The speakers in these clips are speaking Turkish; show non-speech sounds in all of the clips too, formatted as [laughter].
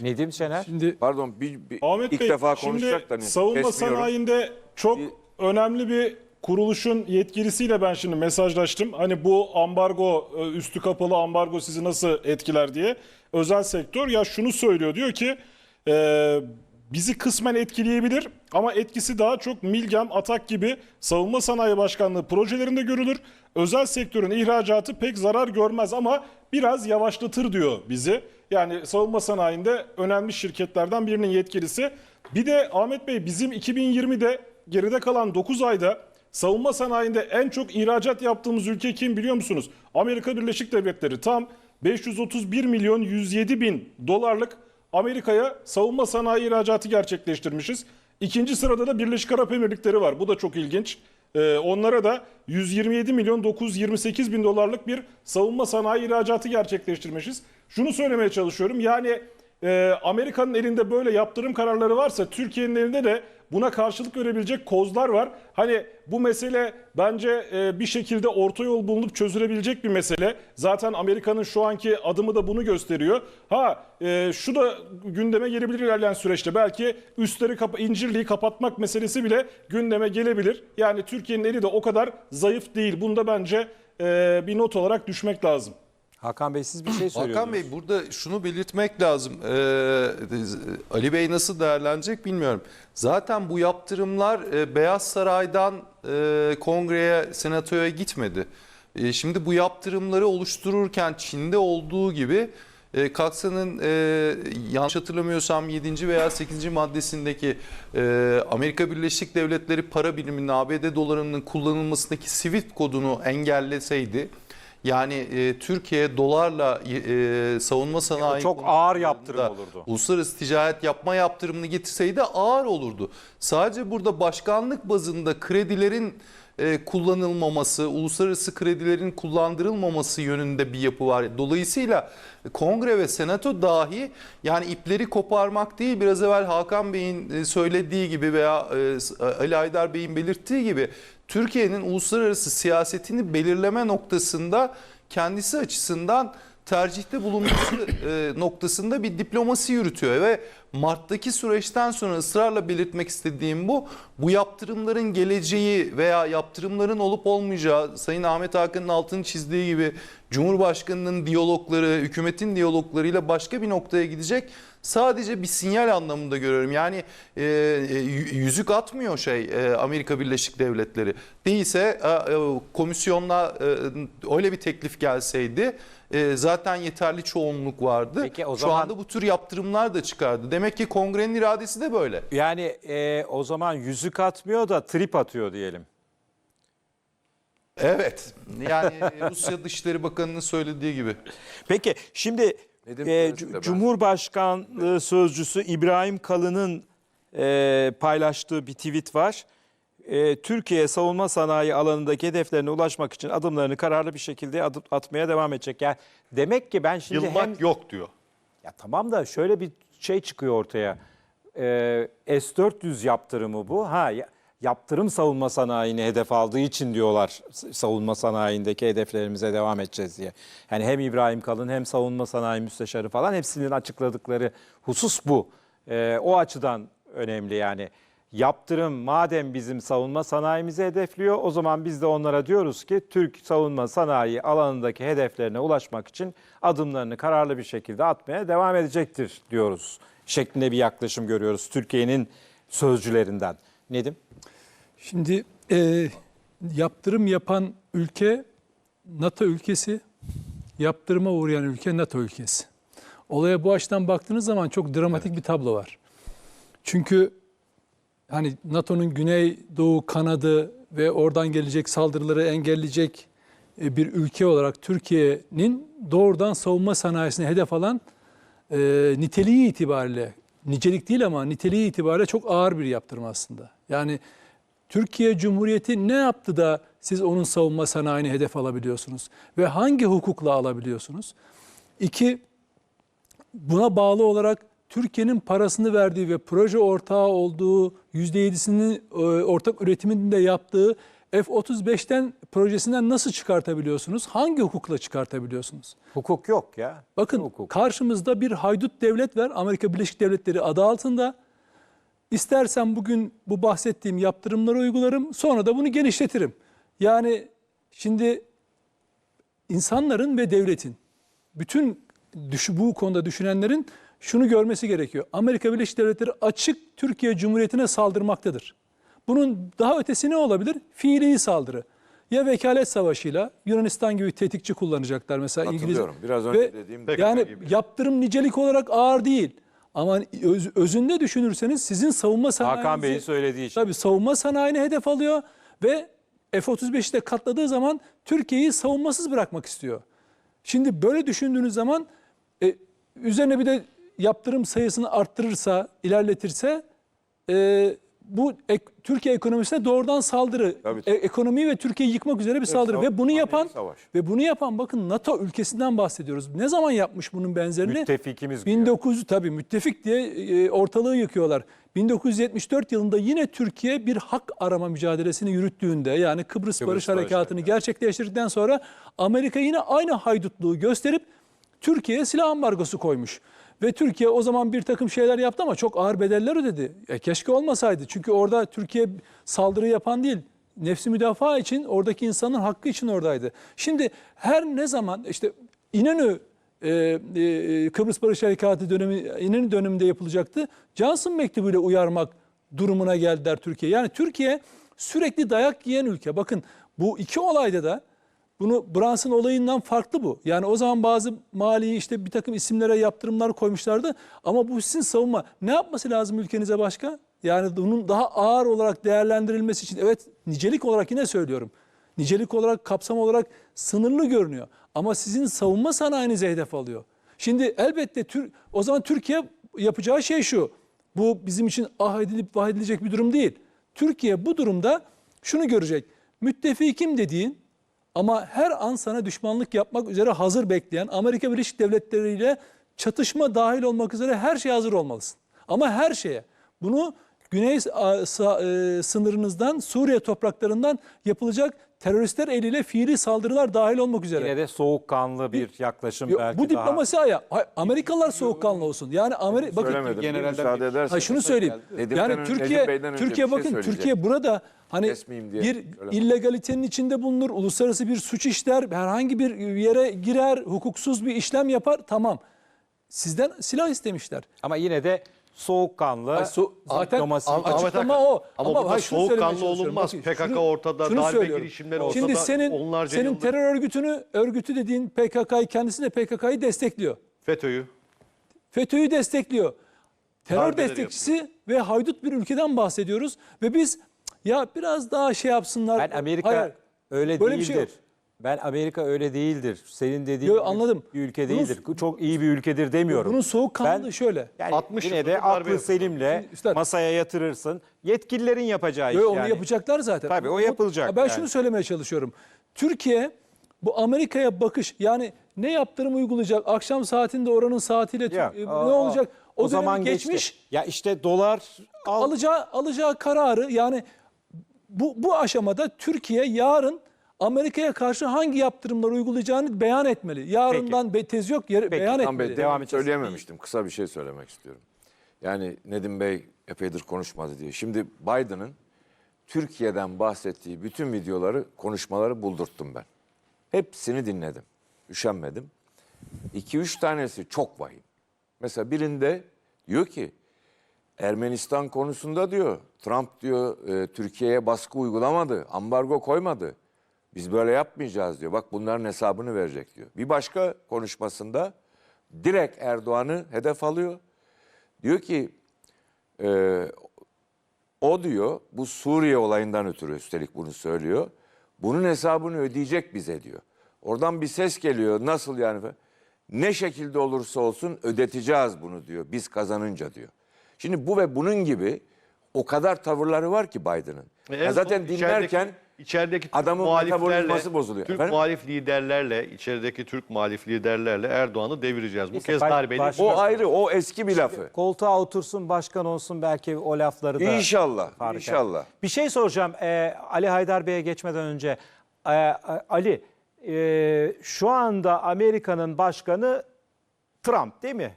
Nedim Şener. Şimdi Pardon bir, bir Ahmet ilk Bey, defa şimdi konuşacak da hani savunma kesmiyorum. sanayinde çok önemli bir kuruluşun yetkilisiyle ben şimdi mesajlaştım. Hani bu ambargo, e, üstü kapalı ambargo sizi nasıl etkiler diye. Özel sektör ya şunu söylüyor diyor ki e, bizi kısmen etkileyebilir ama etkisi daha çok Milgem, Atak gibi savunma sanayi başkanlığı projelerinde görülür. Özel sektörün ihracatı pek zarar görmez ama biraz yavaşlatır diyor bizi. Yani savunma sanayinde önemli şirketlerden birinin yetkilisi. Bir de Ahmet Bey bizim 2020'de geride kalan 9 ayda savunma sanayinde en çok ihracat yaptığımız ülke kim biliyor musunuz? Amerika Birleşik Devletleri tam 531 milyon 107 bin dolarlık Amerika'ya savunma sanayi ihracatı gerçekleştirmişiz. İkinci sırada da Birleşik Arap Emirlikleri var. Bu da çok ilginç. Ee, onlara da 127 milyon 928 bin dolarlık bir savunma sanayi ihracatı gerçekleştirmişiz. Şunu söylemeye çalışıyorum. Yani e, Amerika'nın elinde böyle yaptırım kararları varsa Türkiye'nin elinde de buna karşılık verebilecek kozlar var. Hani bu mesele bence e, bir şekilde orta yol bulunup çözülebilecek bir mesele. Zaten Amerika'nın şu anki adımı da bunu gösteriyor. Ha e, şu da gündeme gelebilir ilerleyen süreçte. Belki üstleri kapa incirliği kapatmak meselesi bile gündeme gelebilir. Yani Türkiye'nin eli de o kadar zayıf değil. Bunda bence e, bir not olarak düşmek lazım. Hakan Bey siz bir şey söylüyordunuz. Hakan Bey burada şunu belirtmek lazım. Ee, Ali Bey nasıl değerlenecek bilmiyorum. Zaten bu yaptırımlar e, Beyaz Saray'dan e, kongreye, senatoya gitmedi. E, şimdi bu yaptırımları oluştururken Çin'de olduğu gibi e, Kaksa'nın e, yanlış hatırlamıyorsam 7. veya 8. maddesindeki e, Amerika Birleşik Devletleri para biriminin ABD dolarının kullanılmasındaki SWIFT kodunu engelleseydi yani e, Türkiye dolarla e, savunma sanayi çok ağır yaptırım olurdu. Uluslararası ticaret yapma yaptırımını getirseydi ağır olurdu. Sadece burada başkanlık bazında kredilerin e, kullanılmaması, uluslararası kredilerin kullandırılmaması yönünde bir yapı var. Dolayısıyla kongre ve senato dahi yani ipleri koparmak değil biraz evvel Hakan Bey'in e, söylediği gibi veya e, Ali Aydar Bey'in belirttiği gibi Türkiye'nin uluslararası siyasetini belirleme noktasında kendisi açısından tercihte bulunması [coughs] e, noktasında bir diplomasi yürütüyor ve Mart'taki süreçten sonra ısrarla belirtmek istediğim bu. Bu yaptırımların geleceği veya yaptırımların olup olmayacağı Sayın Ahmet Hakan'ın altını çizdiği gibi Cumhurbaşkanı'nın diyalogları, hükümetin diyaloglarıyla başka bir noktaya gidecek. Sadece bir sinyal anlamında görüyorum. Yani e, e, yüzük atmıyor şey e, Amerika Birleşik Devletleri. Değilse e, e, komisyonla e, öyle bir teklif gelseydi e, zaten yeterli çoğunluk vardı. Peki o Şu zaman- anda bu tür yaptırımlar da çıkardı. Demek ki kongrenin iradesi de böyle. Yani e, o zaman yüzük atmıyor da trip atıyor diyelim. Evet. Yani e, Rusya Dışişleri Bakanı'nın söylediği gibi. Peki şimdi e, söylesin de C- ben- Cumhurbaşkanlığı Sözcüsü İbrahim Kalın'ın e, paylaştığı bir tweet var. E, Türkiye savunma sanayi alanındaki hedeflerine ulaşmak için adımlarını kararlı bir şekilde adım atmaya devam edecek. Yani demek ki ben şimdi Yılmak hem yok diyor. ya tamam da şöyle bir şey çıkıyor ortaya. Ee, S-400 yaptırımı bu. Ha ya- yaptırım savunma sanayini hedef aldığı için diyorlar savunma sanayindeki hedeflerimize devam edeceğiz diye. Yani hem İbrahim Kalın hem savunma sanayi müsteşarı falan hepsinin açıkladıkları husus bu. Ee, o açıdan önemli yani. Yaptırım madem bizim savunma sanayimizi hedefliyor o zaman biz de onlara diyoruz ki Türk savunma sanayi alanındaki hedeflerine ulaşmak için adımlarını kararlı bir şekilde atmaya devam edecektir diyoruz. Şeklinde bir yaklaşım görüyoruz Türkiye'nin sözcülerinden. Nedim? Şimdi e, yaptırım yapan ülke NATO ülkesi, yaptırıma uğrayan ülke NATO ülkesi. Olaya bu açıdan baktığınız zaman çok dramatik bir tablo var. Çünkü hani NATO'nun güney doğu kanadı ve oradan gelecek saldırıları engelleyecek e, bir ülke olarak Türkiye'nin doğrudan savunma sanayisine hedef alan e, niteliği itibariyle, nicelik değil ama niteliği itibariyle çok ağır bir yaptırım aslında. Yani Türkiye Cumhuriyeti ne yaptı da siz onun savunma sanayini hedef alabiliyorsunuz? Ve hangi hukukla alabiliyorsunuz? İki, buna bağlı olarak Türkiye'nin parasını verdiği ve proje ortağı olduğu %7'sini e, ortak üretiminde yaptığı F-35'ten projesinden nasıl çıkartabiliyorsunuz? Hangi hukukla çıkartabiliyorsunuz? Hukuk yok ya. Bakın Hukuk. karşımızda bir haydut devlet var. Amerika Birleşik Devletleri adı altında. İstersen bugün bu bahsettiğim yaptırımları uygularım. Sonra da bunu genişletirim. Yani şimdi insanların ve devletin bütün bu konuda düşünenlerin şunu görmesi gerekiyor. Amerika Birleşik Devletleri açık Türkiye Cumhuriyeti'ne saldırmaktadır. Bunun daha ötesi ne olabilir? Fiili saldırı. Ya vekalet savaşıyla Yunanistan gibi tetikçi kullanacaklar mesela İngiliz. Biraz önce Ve dediğim yani gibi. yaptırım nicelik olarak ağır değil. Ama öz- özünde düşünürseniz sizin savunma sanayinizi... Hakan Bey'in söylediği şey. Tabii savunma sanayini hedef alıyor ve F-35'i de katladığı zaman Türkiye'yi savunmasız bırakmak istiyor. Şimdi böyle düşündüğünüz zaman e, üzerine bir de yaptırım sayısını arttırırsa, ilerletirse e, bu ek- Türkiye ekonomisine doğrudan saldırı, Tabii. e- ekonomiyi ve Türkiye'yi yıkmak üzere bir saldırı ve bunu yapan savaş. ve bunu yapan bakın NATO ülkesinden bahsediyoruz. Ne zaman yapmış bunun benzerini? Müttefikimiz güya. 1900 tabii müttefik diye e, ortalığı yıkıyorlar. 1974 yılında yine Türkiye bir hak arama mücadelesini yürüttüğünde yani Kıbrıs, Barış Barış Harekatı'nı gerçekleştirdikten sonra Amerika yine aynı haydutluğu gösterip Türkiye'ye silah ambargosu koymuş. Ve Türkiye o zaman bir takım şeyler yaptı ama çok ağır bedeller ödedi. E, keşke olmasaydı. Çünkü orada Türkiye saldırı yapan değil, nefsi müdafaa için, oradaki insanın hakkı için oradaydı. Şimdi her ne zaman işte İnönü e, e, Kıbrıs Barış Harekatı dönemi İnönü döneminde yapılacaktı. Johnson mektubuyla uyarmak durumuna geldiler Türkiye. Yani Türkiye sürekli dayak yiyen ülke. Bakın bu iki olayda da bunu Brunson olayından farklı bu. Yani o zaman bazı mali işte bir takım isimlere yaptırımlar koymuşlardı. Ama bu sizin savunma. Ne yapması lazım ülkenize başka? Yani bunun daha ağır olarak değerlendirilmesi için evet nicelik olarak yine söylüyorum. Nicelik olarak kapsam olarak sınırlı görünüyor. Ama sizin savunma sanayinize hedef alıyor. Şimdi elbette o zaman Türkiye yapacağı şey şu. Bu bizim için ah edilip vah edilecek bir durum değil. Türkiye bu durumda şunu görecek. Müttefikim dediğin ama her an sana düşmanlık yapmak üzere hazır bekleyen Amerika Birleşik Devletleri ile çatışma dahil olmak üzere her şeye hazır olmalısın. Ama her şeye. Bunu güney sa- e, sınırınızdan, Suriye topraklarından yapılacak teröristler eliyle fiili saldırılar dahil olmak üzere. Yine de soğukkanlı bir yaklaşım Yo, belki bu daha. diplomasi ayağı. Hayır, Amerikalılar soğukkanlı olsun. Yani Amerika bakın generalden. Ha şunu söyleyeyim. Yani Türkiye önce Türkiye şey bakın. Türkiye burada hani Kesmeyeyim diye bir illegalitenin içinde bulunur, uluslararası bir suç işler, herhangi bir yere girer, hukuksuz bir işlem yapar tamam. Sizden silah istemişler. Ama yine de soğukkanlı Ay, so- zaten diplomasi. Açıklama Hakan, o. Ama, Ama burada hayır, şunu söylemeye soğukkanlı çalışıyorum. olunmaz. Bakın, PKK şunu- ortada, şunu darbe söylüyorum. girişimleri ortada. Şimdi senin onlarca senin yıldır terör örgütünü örgütü dediğin PKK'yı kendisi de PKK'yı destekliyor. FETÖ'yü. FETÖ'yü destekliyor. Terör Darbeleri destekçisi ve haydut bir ülkeden bahsediyoruz ve biz ya biraz daha şey yapsınlar. Ben Amerika Hayır, öyle Böyle bir değildir. şey yok. ben Amerika öyle değildir. Senin dediğin Yo, anladım. bir ülke Bunun- değildir. Çok iyi bir ülkedir demiyorum. Bunun soğukkanlılığı Ben- şöyle. Yani 60 yine de darbe aklı selimle Şimdi üstad- masaya yatırırsın. Yetkililerin yapacağı iş Yo, onu yani. yapacaklar zaten. Tabii, o yapılacak Ben yani. şunu söylemeye çalışıyorum. Türkiye bu Amerika'ya bakış yani ne yaptırım uygulayacak? Akşam saatinde oranın saatiyle Ya, Tür- e, ne aa, olacak? O, O, zaman geçmiş. geçmiş. Ya işte dolar al, alacağı alacağı kararı yani bu bu aşamada Türkiye yarın Amerika'ya karşı hangi yaptırımları uygulayacağını beyan etmeli. Yarından be, tez yok yer, beyan Tam etmeli. Bey, Devam devam edeceğiz. söyleyememiştim. Kısa bir şey söylemek istiyorum. Yani Nedim Bey epeydir konuşmadı diye. Şimdi Biden'ın Türkiye'den bahsettiği bütün videoları, konuşmaları buldurttum ben. Hepsini dinledim. Üşenmedim. 2-3 tanesi çok vahim. Mesela birinde diyor ki Ermenistan konusunda diyor Trump diyor e, Türkiye'ye baskı uygulamadı, ambargo koymadı. Biz böyle yapmayacağız diyor. Bak bunların hesabını verecek diyor. Bir başka konuşmasında direkt Erdoğan'ı hedef alıyor. Diyor ki e, o diyor bu Suriye olayından ötürü üstelik bunu söylüyor. Bunun hesabını ödeyecek bize diyor. Oradan bir ses geliyor. Nasıl yani? Ne şekilde olursa olsun ödeteceğiz bunu diyor. Biz kazanınca diyor. Şimdi bu ve bunun gibi o kadar tavırları var ki Biden'ın. E, Ya zaten dinlerken içerideki- İçerideki Türk Adamın muhaliflerle, metabolizması bozuluyor. Türk Efendim? muhalif liderlerle, içerideki Türk muhalif liderlerle Erdoğan'ı devireceğiz. Bu Neyse, kez darbeli. baş- O ayrı, o eski bir lafı. Koltuğa otursun başkan olsun belki o lafları da... İnşallah, inşallah. Bir şey soracağım e, Ali Haydar Bey'e geçmeden önce. E, Ali, e, şu anda Amerika'nın başkanı Trump değil mi?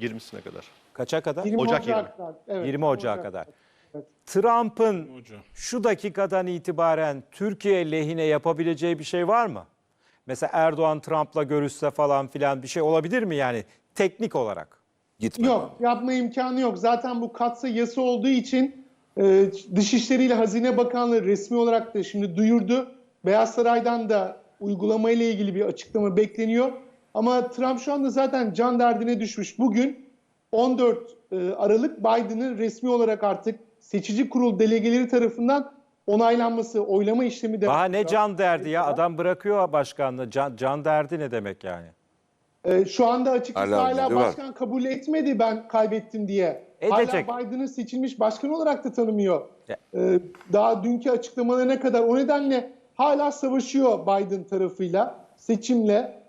20'sine kadar. Kaça kadar? 20 Ocak Ocak'ta, evet, 20 Ocak'a Ocak. kadar. Trump'ın şu dakikadan itibaren Türkiye lehine yapabileceği bir şey var mı? Mesela Erdoğan Trump'la görüşse falan filan bir şey olabilir mi yani teknik olarak? Gitme. Yok yapma imkanı yok. Zaten bu katsa yası olduğu için e, Dışişleri ile Hazine Bakanlığı resmi olarak da şimdi duyurdu. Beyaz Saray'dan da uygulama ile ilgili bir açıklama bekleniyor. Ama Trump şu anda zaten can derdine düşmüş. Bugün 14 e, Aralık Biden'ın resmi olarak artık seçici kurul delegeleri tarafından onaylanması, oylama işlemi de Daha ne can derdi ya adam bırakıyor başkanlığı. Can, can derdi ne demek yani? Ee, şu anda açıkçası Hala var. başkan kabul etmedi ben kaybettim diye. Edecek. Hala Biden'ı seçilmiş başkan olarak da tanımıyor. Ee, daha dünkü açıklamalarına kadar o nedenle hala savaşıyor Biden tarafıyla seçimle.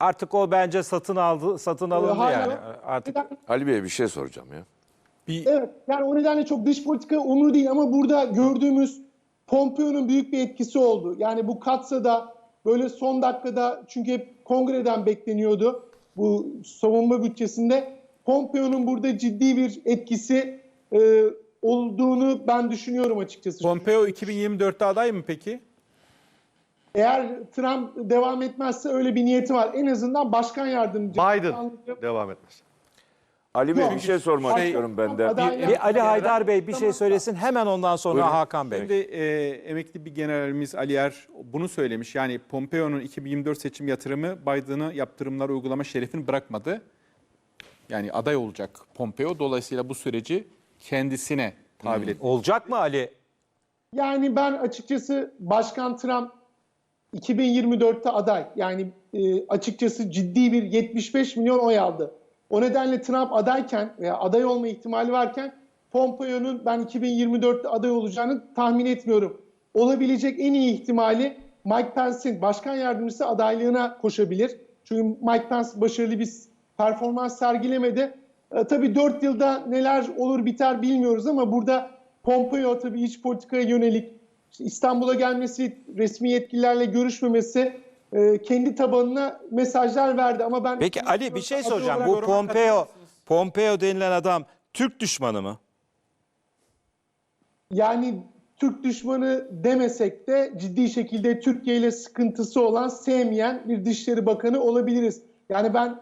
Artık o bence satın aldı, satın alındı hala- yani. Artık Ali Bey'e bir şey soracağım ya. Evet yani o nedenle çok dış politika umur değil ama burada gördüğümüz Pompeo'nun büyük bir etkisi oldu. Yani bu Katsa'da böyle son dakikada çünkü hep kongreden bekleniyordu bu savunma bütçesinde. Pompeo'nun burada ciddi bir etkisi e, olduğunu ben düşünüyorum açıkçası. Pompeo 2024'te aday mı peki? Eğer Trump devam etmezse öyle bir niyeti var. En azından başkan yardımcısı. Biden devam etmez. Ali Bey Yok. bir şey sormak Şey- istiyorum ben de. Aday- bir Ali Haydar Bey bir şey söylesin hemen ondan sonra Buyurun. Hakan Bey. Şimdi e, emekli bir generalimiz Ali Er bunu söylemiş. Yani Pompeo'nun 2024 seçim yatırımı Biden'ı yaptırımlar uygulama şerefini bırakmadı. Yani aday olacak Pompeo. Dolayısıyla bu süreci kendisine tahvil etti. Olacak mı Ali? Yani ben açıkçası Başkan Trump 2024'te aday. Yani e, açıkçası ciddi bir 75 milyon oy aldı. O nedenle Trump adayken veya aday olma ihtimali varken Pompeo'nun ben 2024'te aday olacağını tahmin etmiyorum. Olabilecek en iyi ihtimali Mike Pence'in başkan yardımcısı adaylığına koşabilir. Çünkü Mike Pence başarılı bir performans sergilemedi. E, tabii 4 yılda neler olur biter bilmiyoruz ama burada Pompeo tabii iç politikaya yönelik işte İstanbul'a gelmesi, resmi yetkililerle görüşmemesi e, kendi tabanına mesajlar verdi ama ben Peki Ali bir şey soracağım. Bu Pompeo Pompeo denilen adam Türk düşmanı mı? Yani Türk düşmanı demesek de ciddi şekilde Türkiye ile sıkıntısı olan, sevmeyen bir Dışişleri Bakanı olabiliriz. Yani ben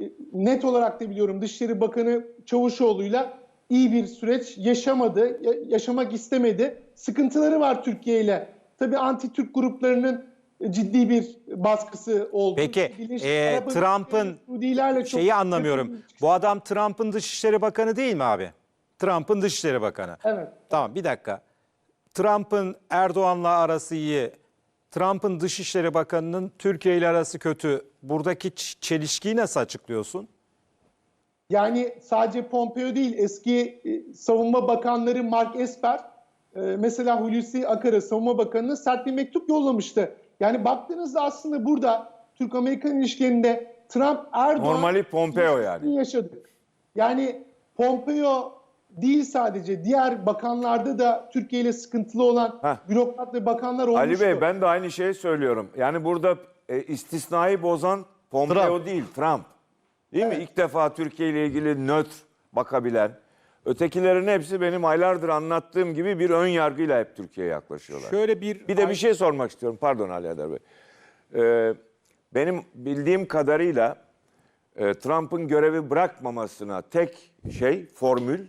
e, net olarak da biliyorum Dışişleri Bakanı Çavuşoğlu'yla iyi bir süreç yaşamadı, ya- yaşamak istemedi. Sıkıntıları var Türkiye ile. Tabii anti-Türk gruplarının e, ciddi bir baskısı oldu. Peki, e, Trump'ın Şeyi anlamıyorum. Bu adam Trump'ın Dışişleri Bakanı değil mi abi? Trump'ın Dışişleri Bakanı. Evet. Tamam bir dakika. Trump'ın Erdoğan'la arası iyi. Trump'ın Dışişleri Bakanı'nın Türkiye ile arası kötü. Buradaki çelişkiyi nasıl açıklıyorsun? Yani sadece Pompeo değil eski e, savunma bakanları Mark Esper e, mesela Hulusi Akar'a savunma bakanına sert bir mektup yollamıştı. Yani baktığınızda aslında burada Türk-Amerikan ilişkilerinde Trump Erdoğan Normali Pompeo yani. yaşadık. Yani Pompeo değil sadece diğer bakanlarda da Türkiye ile sıkıntılı olan Heh. bürokrat ve bakanlar olmuştu. Ali Bey ben de aynı şeyi söylüyorum. Yani burada e, istisnayı bozan Pompeo Trump. değil Trump. Değil mi? İlk defa Türkiye ile ilgili nötr bakabilen. Ötekilerin hepsi benim aylardır anlattığım gibi bir ön yargıyla hep Türkiye'ye yaklaşıyorlar. Şöyle bir Bir de bir şey sormak istiyorum. Pardon Ali Adar Bey. Ee, benim bildiğim kadarıyla e, Trump'ın görevi bırakmamasına tek şey formül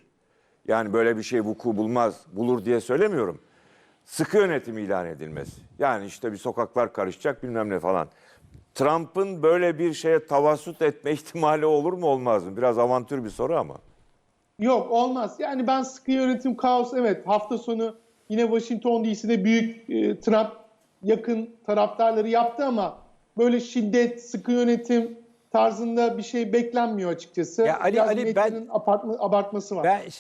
yani böyle bir şey vuku bulmaz, bulur diye söylemiyorum. Sıkı yönetim ilan edilmesi. Yani işte bir sokaklar karışacak bilmem ne falan. Trump'ın böyle bir şeye tavassut etme [laughs] ihtimali olur mu olmaz mı? Biraz avantür bir soru ama. Yok olmaz. Yani ben sıkı yönetim kaos evet hafta sonu yine Washington DC'de büyük e, Trump yakın taraftarları yaptı ama böyle şiddet, sıkı yönetim tarzında bir şey beklenmiyor açıkçası. Ya Ali- Biraz Ali, medyanın abartma- abartması var. Ben